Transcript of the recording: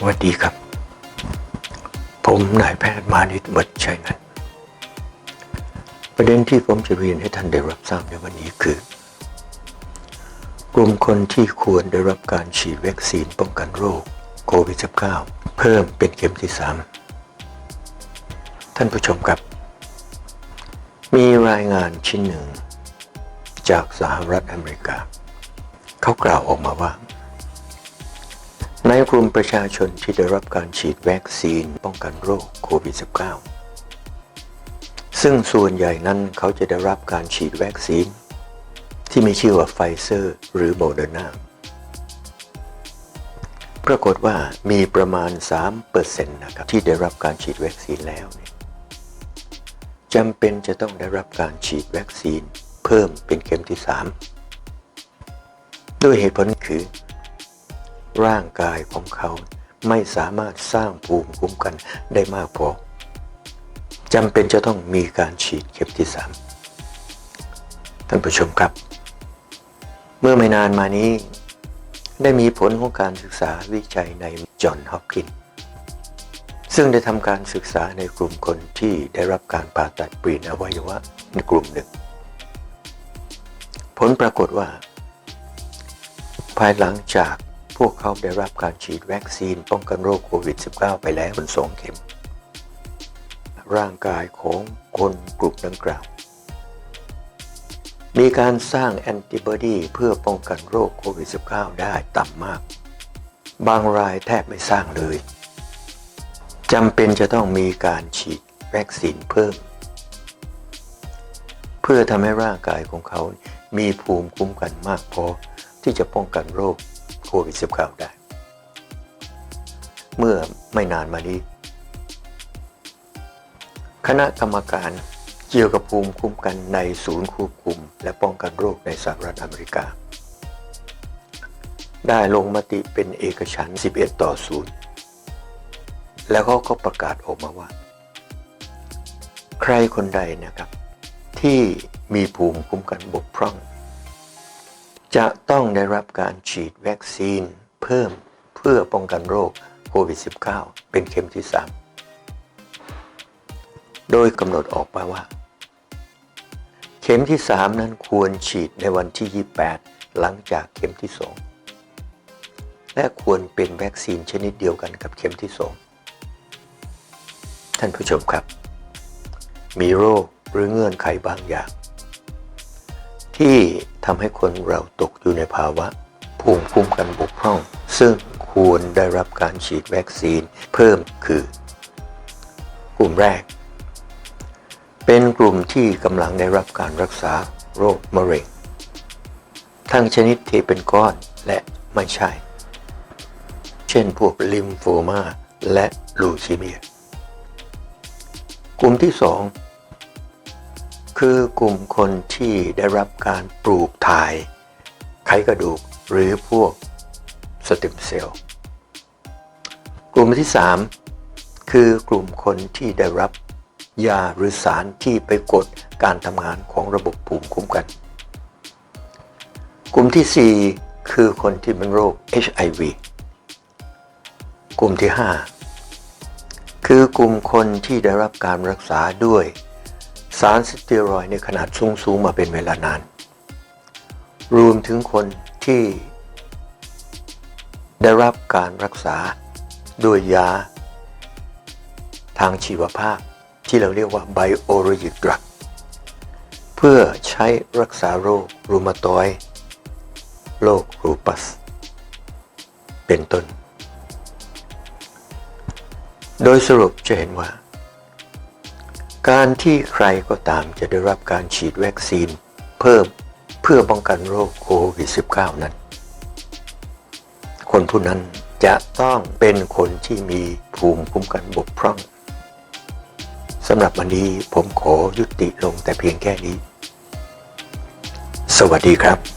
สวัสดีครับ ผมนายแพทย์มานิตวัชชัยนันประเด็นที่ผมจะเรียนให้ท่านได้รับทราบในวันนี้คือ กลุ่มคนที่ควรได้รับการฉีดวัคซีนป้องกันโรคโควิด -19 เพิ่มเป็นเข็มที่ 3 ท่านผู้ชมครับ มีรายงานชิ้นหนึ่ง จากสหรัฐอเมริกา เขากล่าวออกมาว่า ในกลุ่มประชาชนที่ได้รับการฉีดวัคซีนป้องกันโรคโควิด -19 ซึ่งส่วนใหญ่นั้นเขาจะได้รับการฉีดวัคซีน ที่มีชื่อว่าไฟเซอร์ หรือโมเดอร์นาปรากฏว่ามีประมาณ 3%นะครับที่ได้รับการฉีดวัคซีนแล้วจำเป็นจะต้องได้รับการฉีดวัคซีน เพิ่มเป็นเข็มที่ 3 ด้วยเหตุผลคือ ร่างกายของเขา ไม่สามารถสร้างภูมิคุ้มกันได้มากพอจำเป็นจะต้องมีการฉีดเข็มที่สามท่านผู้ชมครับ เมื่อไม่นานมานี้ ได้มีผลของการศึกษาวิจัยในจอห์นฮอปกินส์ซึ่งได้ทำการศึกษาในกลุ่มคนที่ได้รับการผ่าตัดเปลี่ยนอวัยวะในกลุ่มหนึ่ง ผลปรากฏว่า ภายหลังจาก พวกเขาได้รับการฉีดวัคซีนป้องกันโรคโควิด -19 ไปแล้วเป็นสองเข็ม ร่างกายของคนกลุ่มดังกล่าว มีการสร้างแอนติบอดีเพื่อป้องกันโรคโควิด -19 ได้ต่ำมาก บางรายแทบไม่สร้างเลยจำเป็นจะต้องมีการฉีดวัคซีนเพิ่ม เพื่อทำให้ร่างกายของเขามีภูมิคุ้มกันมากพอที่จะป้องกันโรค โควิด -19 ได้ เมื่อไม่นานมานี้ คณะกรรมการเกี่ยวกับภูมิคุ้มกันในศูนย์ควบคุม และป้องกันโรคในสหรัฐอเมริกา ได้ลงมติเป็นเอกฉันท์11 ต่อ 0 แล้วเขาก็ประกาศออกมาว่า ใครคนใดนะครับ ที่มีภูมิคุ้มกันบกพร่อง จะต้องได้รับการฉีดวัคซีนเพิ่มเพื่อป้องกันโรคโควิด -19 เป็นเข็มที่ 3 โดยกำหนดออกมาว่า เข็มที่ 3 นั้นควรฉีดในวันที่ 28 หลังจากเข็มที่ 2 และควรเป็นวัคซีนชนิดเดียวกันกับเข็มที่ 2 ท่านผู้ชมครับ มีโรคหรือเงื่อนไขบางอย่าง ที่ ทำให้คนเราตกอยู่ในภาวะภูมิคุ้มกันบกพร่อง ซึ่งควรได้รับการฉีดวัคซีนเพิ่มคือกลุ่มแรก เป็นกลุ่มที่กำลังได้รับการรักษาโรคมะเร็ง ทั้งชนิดที่เป็นก้อนและไม่ใช่ เช่นพวกลิมโฟมาและลูซีเมีย กลุ่มที่สอง คือกลุ่มคนที่ได้รับการปลูกถ่าย ไขกระดูกหรือพวกสเต็มเซลล์กลุ่มที่ 3 คือกลุ่มคนที่ได้รับยาหรือสารที่ไปกดการทำงานของระบบภูมิคุ้มกัน กลุ่มที่ 4 คือคนที่เป็นโรค HIV กลุ่มที่ 5 คือกลุ่มคนที่ได้รับการรักษาด้วย สารสเตียรอยในขนาดสูงๆมาเป็นเวลานาน รวมถึงคนที่ได้รับการรักษาด้วยยา ทางชีวภาพที่เราเรียกว่า biologic drug เพื่อใช้รักษาโรครูมาตอยด์โรครูปัส เป็นต้น โดยสรุปจะเห็นว่า การที่ใครก็ตามจะได้รับการฉีดวัคซีน เพิ่มเพื่อป้องกันโรคโควิด -19 นั้น คนผู้นั้นจะต้องเป็นคนที่มีภูมิคุ้มกันบกพร่องสำหรับวันนี้ผมขอยุติลงแต่เพียงแค่นี้ สวัสดีครับ